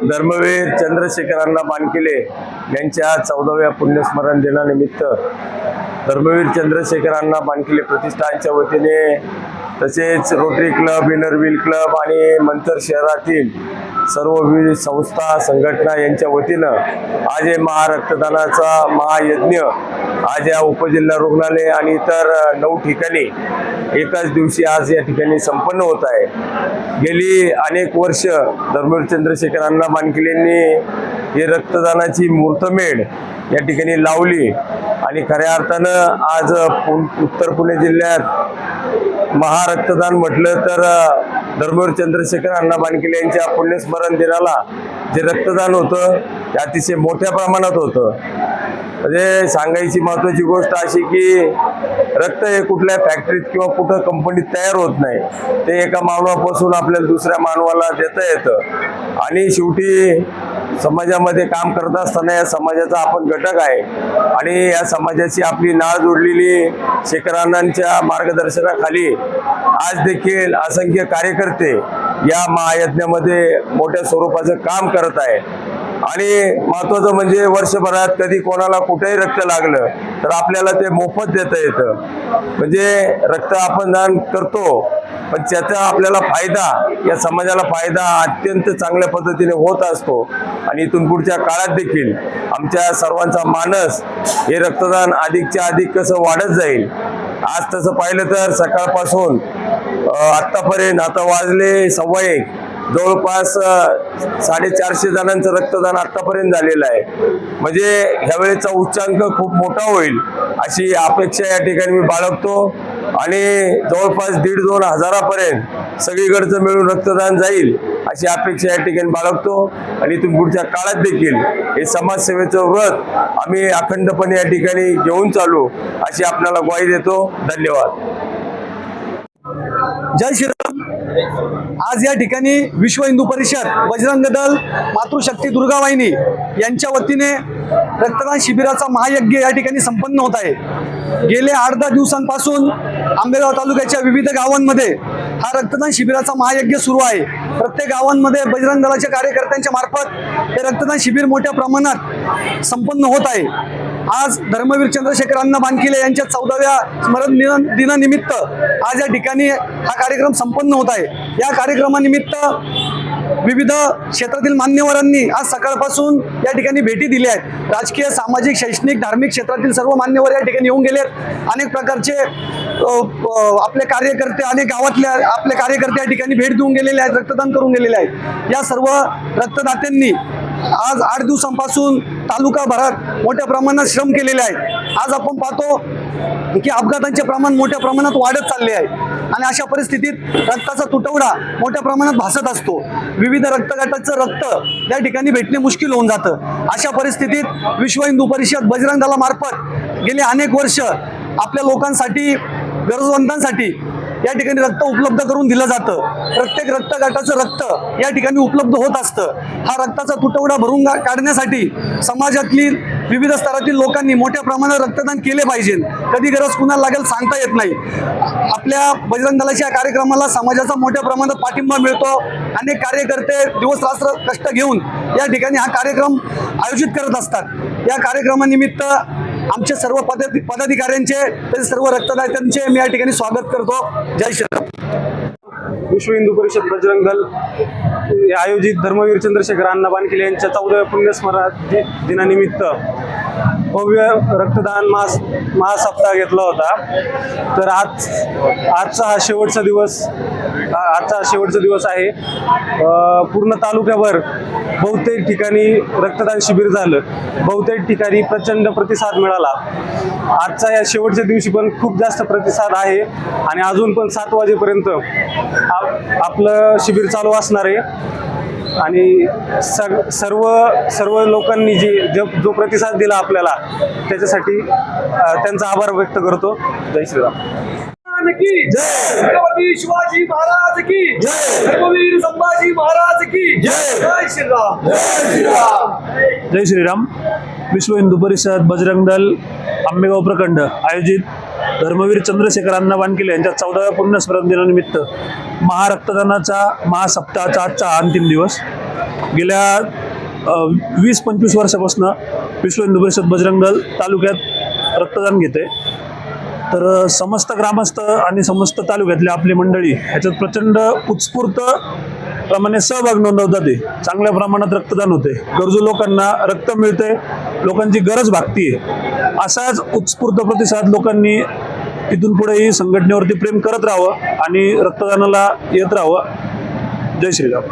धर्मवीर चंद्रशेखरांना अण्णा बानकिले यांच्या चौदाव्या पुण्यस्मरण दिनानिमित्त धर्मवीर चंद्रशेखरांना अण्णा बानकिले प्रतिष्ठानच्या वतीने तसेच रोटरी क्लब इनरव्हील क्लब आणि मंतर शहरातील सर्व विविध संस्था संघटना यांच्या वतीनं आज हे महारक्तदानाचा महायज्ञ आज या उपजिल्हा रुग्णालय आणि इतर नऊ ठिकाणी एकाच दिवशी आज या ठिकाणी संपन्न होत आहे. गेली अनेक वर्ष धर्मवीर चंद्रशेखर अण्णा मानकिलेंनी हे रक्तदानाची मूर्तमेढ या ठिकाणी लावली आणि खऱ्या अर्थानं आज पु- उत्तर पुणे जिल्ह्यात महारक्तदान म्हटलं तर धर्मवीर चंद्रशेखर अण्णा बानकिले यांच्या पुण्यस्मरण दिनाला जे रक्तदान होतं ते अतिशय मोठ्या प्रमाणात होतं. म्हणजे सांगायची महत्वाची गोष्ट अशी की रक्त हे कुठल्या फॅक्टरीत किंवा कुठं कंपनीत तयार होत नाही. ते एका मानवापासून आपल्याला दुसऱ्या मानवाला देता येतं. आणि शेवटी समाजामध्ये काम करत असताना या समाजाचा आपण घटक आहे. आणि या समाजाची आपली नाळ जोडलेली शेखरानांच्या मार्गदर्शनाखाली आज देखील असंख्य कार्यकर्ते या महायज्ञामध्ये मोठ्या स्वरूपाचं काम करत आहे आणि महत्वाचं म्हणजे वर्षभरात कधी कोणाला कुठेही रक्त लागलं तर आपल्याला ते मोफत देता येतं. म्हणजे रक्त आपण दान करतो पण त्याचा आपल्याला फायदा या समाजाला फायदा अत्यंत चांगल्या पद्धतीने होत असतो. आणि इथून पुढच्या काळात देखील आमच्या सर्वांचा मानस हे रक्तदान अधिकच्या अधिक कसं वाढत जाईल आज तसं पाहिलं तर सकाळपासून आत्तापर्यंत आता वाजले सव्वा एक. जवळपास साडेचारशे जणांचं रक्तदान आतापर्यंत झालेलं आहे. म्हणजे ह्यावेळेचा उच्चांक खूप मोठा होईल अशी अपेक्षा या ठिकाणी मी बाळगतो. आणि जवळपास दीड दोन हजारापर्यंत सगळीकडचं मिळून रक्तदान जाईल अशी अपेक्षा या ठिकाणी बाळगतो. आणि इथून पुढच्या काळात देखील हे समाजसेवेचं व्रत आम्ही अखंडपणे या ठिकाणी घेऊन चालू अशी आपल्याला ग्वाही देतो. धन्यवाद. जय श्रीराम. आज या ठिकाणी विश्व हिंदू परिषद बजरंग दल मातृशक्ती दुर्गावाहिनी यांच्या वतीने रक्तदान शिबिराचा महायज्ञ या ठिकाणी संपन्न होत आहे. गेले आठ दहा दिवसांपासून आंबेगाव तालुक्याच्या विविध गावांमध्ये हा रक्तदान शिबिराचा महायज्ञ सुरू आहे. प्रत्येक गावांमध्ये बजरंग दलाच्या कार्यकर्त्यांच्या मार्फत हे रक्तदान शिबिर मोठ्या प्रमाणात संपन्न होत आहे. आज धर्मवीर चंद्रशेखर अण्णा बानकिले यांच्या चौदाव्या स्मरण दिन- दिनानिमित्त आज या ठिकाणी हा कार्यक्रम संपन्न होत आहे. या कार्यक्रमानिमित्त विविध क्षेत्रातील मान्यवरांनी आज सकाळपासून या ठिकाणी भेटी दिल्या आहेत. राजकीय सामाजिक शैक्षणिक धार्मिक क्षेत्रातील सर्व मान्यवर या ठिकाणी येऊन गेलेत अनेक प्रकारचे आपले कार्यकर्ते अनेक गावातल्या आपले कार्यकर्ते या ठिकाणी भेट देऊन गेलेले आहेत रक्तदान करून गेलेले आहेत. या सर्व रक्तदात्यांनी आज आठ दिवसांपासून तालुका भरात मोठ्या प्रमाणात श्रम केलेले आहेत आज आपण पाहतो की अपघातांचे प्रमाण मोठ्या प्रमाणात वाढत चालले आहे. आणि अशा परिस्थितीत रक्ताचा तुटवडा मोठ्या प्रमाणात भासत असतो. विविध रक्तगटाचं रक्त या ठिकाणी भेटणे मुश्किल होऊन जातं. अशा परिस्थितीत विश्व हिंदू परिषद बजरंग दलामार्फत गेले अनेक वर्ष आपल्या लोकांसाठी गरजवंतांसाठी या ठिकाणी रक्त उपलब्ध करून दिलं जातं. प्रत्येक रक्तगटाचं रक्त या ठिकाणी उपलब्ध होत असतं. हा रक्ताचा तुटवडा भरून काढण्यासाठी समाजातली विविध स्तरातील लोकांनी मोठ्या प्रमाणात रक्तदान केले पाहिजे. कधी गरज कुणाला लागेल सांगता येत नाही. आपल्या बजरंग दलाच्या या कार्यक्रमाला समाजाचा मोठ्या प्रमाणात पाठिंबा मिळतो. अनेक कार्यकर्ते दिवस रात्र कष्ट घेऊन या ठिकाणी हा कार्यक्रम आयोजित करत असतात. या कार्यक्रमानिमित्त आमचे सर्व पद पदाधिकाऱ्यांचे तसेच सर्व रक्तदात्यांचे मी या ठिकाणी स्वागत करतो. जय श्रीराम विश्व हिंदू परिषद बजरंग दल आयोजित धर्मवीर चंद्रशेखर अण्णा बानकिले यांच्या चौदाव्या पुण्यस्मरण दिनानिमित्त भव्य रक्तदान मास महासप्ताह घेतला होता. तर आज आजचा हा शेवटचा दिवस आजचा हा शेवटचा दिवस आहे. पूर्ण तालुक्याभर बहुतेक ठिकाणी रक्तदान शिबिर झालं. बहुतेक ठिकाणी प्रचंड प्रतिसाद मिळाला. आजचा या शेवटच्या दिवशी पण खूप जास्त प्रतिसाद आहे आणि अजून पण सात वाजेपर्यंत आप- आपलं शिबिर चालू असणार आहे. आणि सग सर्व सर्व लोकांनी जे जो जो प्रतिसाद दिला आपल्याला त्याच्यासाठी त्यांचा आभार व्यक्त करतो. जय श्रीराम. की जय. छत्रपती शिवाजी महाराज की जय. संभाजी महाराज की जय. जय श्रीराम. जय श्रीराम. जय श्रीराम. विश्व हिंदू परिषद बजरंग दल आंबेगाव प्रखंड आयोजित धर्मवीर चंद्रशेखर अण्णा बानकिले यांच्या चौदाव्या पुण्यस्मरण दिनानिमित्त महारक्तदानाचा महासप्ताहाचा आजचा अंतिम दिवस. गेल्या वीस पंचवीस वर्षापासून विश्व हिंदू परिषद बजरंग दल तालुक्यात रक्तदान घेते तर समस्त ग्रामस्थ आणि समस्त तालुक्यातले आपली मंडळी ह्याच्यात प्रचंड उत्स्फूर्त प्रमाणे सहभाग नोंदवतात ते चांगल्या प्रमाणात रक्तदान होते. गरजू लोकांना रक्त मिळते लोकांची गरज भागतीये. असाच उत्स्फूर्त प्रतिसाद लोकांनी इथून पुढेही संघटनेवरती प्रेम करत राहावं आणि रक्तदानाला येत राहावं. जय श्रीराम.